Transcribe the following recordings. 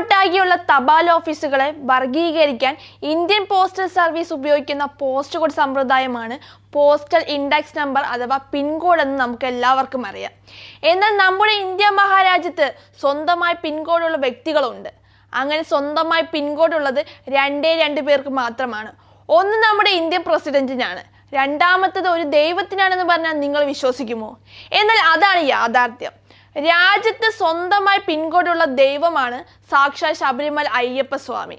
ഇന്ത്യയൊട്ടാകെയുള്ള തപാൽ ഓഫീസുകളെ വർഗീകരിക്കാൻ ഇന്ത്യൻ പോസ്റ്റൽ സർവീസ് ഉപയോഗിക്കുന്ന പോസ്റ്റ് കോഡ് സമ്പ്രദായമാണ് പോസ്റ്റൽ ഇൻഡെക്സ് നമ്പർ അഥവാ പിൻകോഡ് എന്ന് നമുക്ക് എല്ലാവർക്കും അറിയാം. എന്നാൽ നമ്മുടെ ഇന്ത്യ മഹാരാജ്യത്ത് സ്വന്തമായി പിൻകോഡുള്ള വ്യക്തികളുണ്ട്. അങ്ങനെ സ്വന്തമായി പിൻകോഡ് ഉള്ളത് രണ്ടേ രണ്ട് പേർക്ക് മാത്രമാണ്. ഒന്ന് നമ്മുടെ ഇന്ത്യൻ പ്രസിഡന്റിനാണ്. രണ്ടാമത്തത് ഒരു ദൈവത്തിനാണെന്ന് പറഞ്ഞാൽ നിങ്ങൾ വിശ്വസിക്കുമോ? എന്നാൽ അതാണ് യാഥാർത്ഥ്യം. രാജ്യത്ത് സ്വന്തമായി പിൻകോഡുള്ള ദൈവമാണ് സാക്ഷാ ശബരിമല അയ്യപ്പ സ്വാമി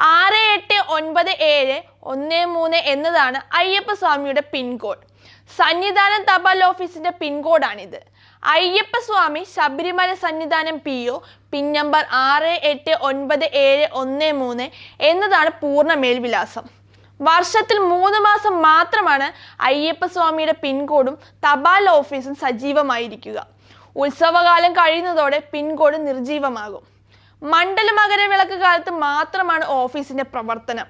ആറ് എട്ട് ഒൻപത് ഏഴ് ഒന്ന് മൂന്ന് എന്നതാണ് അയ്യപ്പ സ്വാമിയുടെ പിൻകോഡ്. സന്നിധാനം തപാൽ ഓഫീസിന്റെ പിൻകോഡാണിത്. Ayyappa Swami Sabarimala Sannidhanam P O pin number ആറ് എട്ട് ഒൻപത് ഏഴ് ഒന്ന് മൂന്ന് എന്നതാണ് പൂർണ മേൽവിലാസം. വർഷത്തിൽ മൂന്ന് മാസം മാത്രമാണ് അയ്യപ്പ സ്വാമിയുടെ പിൻകോഡും തപാൽ ഓഫീസും സജീവമായിരിക്കുക. ഉത്സവകാലം കഴിയുന്നതോടെ പിൻകോഡ് നിർജീവമാകും മണ്ഡല മകരവിളക്ക് കാലത്ത് മാത്രമാണ് ഓഫീസിന്റെ പ്രവർത്തനം.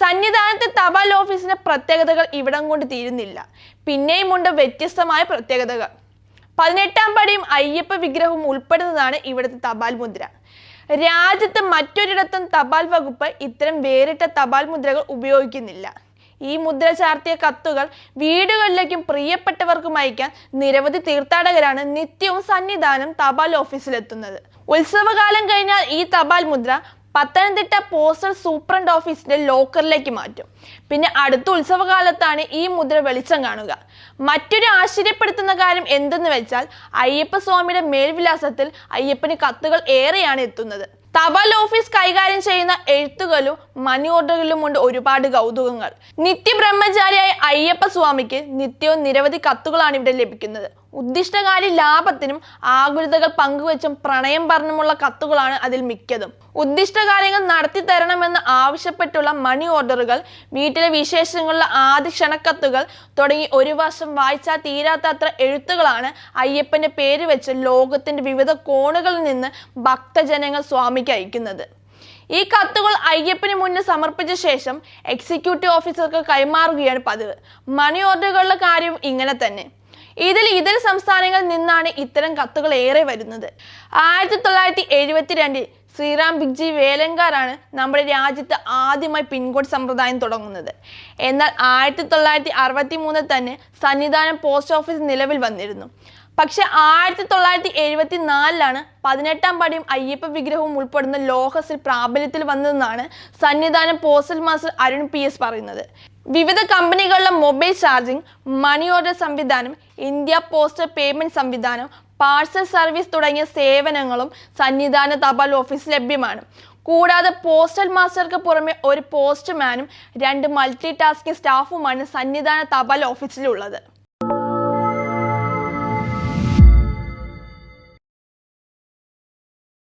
സന്നിധാനത്തെ തപാൽ ഓഫീസിന്റെ പ്രത്യേകതകൾ ഇവിടം കൊണ്ട് തീരുന്നില്ല. പിന്നെയുമുണ്ട് വ്യത്യസ്തമായ പ്രത്യേകതകൾ. പതിനെട്ടാം പടിയും അയ്യപ്പ വിഗ്രഹവും ഉൾപ്പെടുന്നതാണ് ഇവിടുത്തെ തപാൽ മുദ്ര. രാജ്യത്ത് മറ്റൊരിടത്തും തപാൽ വകുപ്പ് ഇത്തരം വേറിട്ട തപാൽ മുദ്രകൾ ഉപയോഗിക്കുന്നില്ല. ഈ മുദ്ര ചാർത്തിയ കത്തുകൾ വീടുകളിലേക്കും പ്രിയപ്പെട്ടവർക്കും അയക്കാൻ നിരവധി തീർത്ഥാടകരാണ് നിത്യവും സന്നിധാനം തപാൽ ഓഫീസിലെത്തുന്നത്. ഉത്സവകാലം കഴിഞ്ഞാൽ ഈ തപാൽ മുദ്ര പത്തനംതിട്ട പോസ്റ്റൽ സൂപ്രണ്ട് ഓഫീസിന്റെ ലോക്കറിലേക്ക് മാറ്റും. പിന്നെ അടുത്ത ഉത്സവകാലത്താണ് ഈ മുദ്ര വെളിച്ചം കാണുക. മറ്റൊരു ആശ്ചര്യപ്പെടുത്തുന്ന കാര്യം എന്തെന്ന് വെച്ചാൽ അയ്യപ്പ സ്വാമിയുടെ മേൽവിലാസത്തിൽ അയ്യപ്പന് കത്തുകൾ ഏറെയാണ് എത്തുന്നത്. തപാൽ ഓഫീസ് കൈകാര്യം ചെയ്യുന്ന എഴുത്തുകളും മണി ഓർഡറുകളും ഉണ്ട് ഒരുപാട് കൗതുകങ്ങൾ. നിത്യബ്രഹ്മചാരിയായ അയ്യപ്പ സ്വാമിക്ക് നിത്യവും നിരവധി കത്തുകളാണ് ഇവിടെ ലഭിക്കുന്നത്. ഉദ്ദിഷ്ടകാലി ലാഭത്തിനും ആകുലതകൾ പങ്കുവച്ചും പ്രണയം പറഞ്ഞുമുള്ള കത്തുകളാണ് അതിൽ മിക്കതും. ഉദ്ദിഷ്ടകാര്യങ്ങൾ നടത്തി തരണമെന്ന് ആവശ്യപ്പെട്ടുള്ള മണി ഓർഡറുകൾ വീട്ടിലെ വിശേഷങ്ങളുള്ള ആദ്യ ക്ഷണക്കത്തുകൾ തുടങ്ങി ഒരു വർഷം വായിച്ചാൽ തീരാത്തത്ര എഴുത്തുകളാണ് അയ്യപ്പന്റെ പേര് വെച്ച് ലോകത്തിന്റെ വിവിധ കോണുകളിൽ നിന്ന് ഭക്തജനങ്ങൾ സ്വാമിക്ക് അയക്കുന്നത്. ഈ കത്തുകൾ അയ്യപ്പന് മുന്നിൽ സമർപ്പിച്ച ശേഷം എക്സിക്യൂട്ടീവ് ഓഫീസർക്ക് കൈമാറുകയാണ് പതിവ്. മണി ഓർഡറുകളുടെ കാര്യം ഇങ്ങനെ തന്നെ. ഇതിൽ ഇതര സംസ്ഥാനങ്ങളിൽ നിന്നാണ് ഇത്തരം കത്തുകൾ ഏറെ വരുന്നത്. ആയിരത്തി തൊള്ളായിരത്തി എഴുപത്തിരണ്ടിൽ ശ്രീറാം ബിഗ്ജി വേലങ്കാറാണ് നമ്മുടെ രാജ്യത്ത് ആദ്യമായി പിൻകോഡ് സമ്പ്രദായം തുടങ്ങുന്നത്. എന്നാൽ ആയിരത്തി തൊള്ളായിരത്തി അറുപത്തി മൂന്നിൽ തന്നെ സന്നിധാനം പോസ്റ്റ് ഓഫീസ് നിലവിൽ വന്നിരുന്നു. പക്ഷെ ആയിരത്തി തൊള്ളായിരത്തി എഴുപത്തി നാലിലാണ് പതിനെട്ടാം പടിയും അയ്യപ്പ വിഗ്രഹവും ഉൾപ്പെടുന്ന ലോഹസിൽ പ്രാബല്യത്തിൽ വന്നതെന്നാണ് Sannidhanam postal master Arun P S പറയുന്നത്. വിവിധ കമ്പനികളുടെ മൊബൈൽ ചാർജിംഗ് മണി ഓർഡർ സംവിധാനം ഇന്ത്യ പോസ്റ്റൽ പേയ്മെന്റ് സംവിധാനം പാഴ്സൽ സർവീസ് തുടങ്ങിയ സേവനങ്ങളും സന്നിധാന തപാൽ ഓഫീസ് ലഭ്യമാണ്. കൂടാതെ പോസ്റ്റൽ മാസ്റ്റർക്ക് പുറമെ ഒരു പോസ്റ്റ്മാനും രണ്ട് മൾട്ടി ടാസ്കിംഗ് സ്റ്റാഫുമാണ് സന്നിധാന തപാൽ ഓഫീസിലുള്ളത്.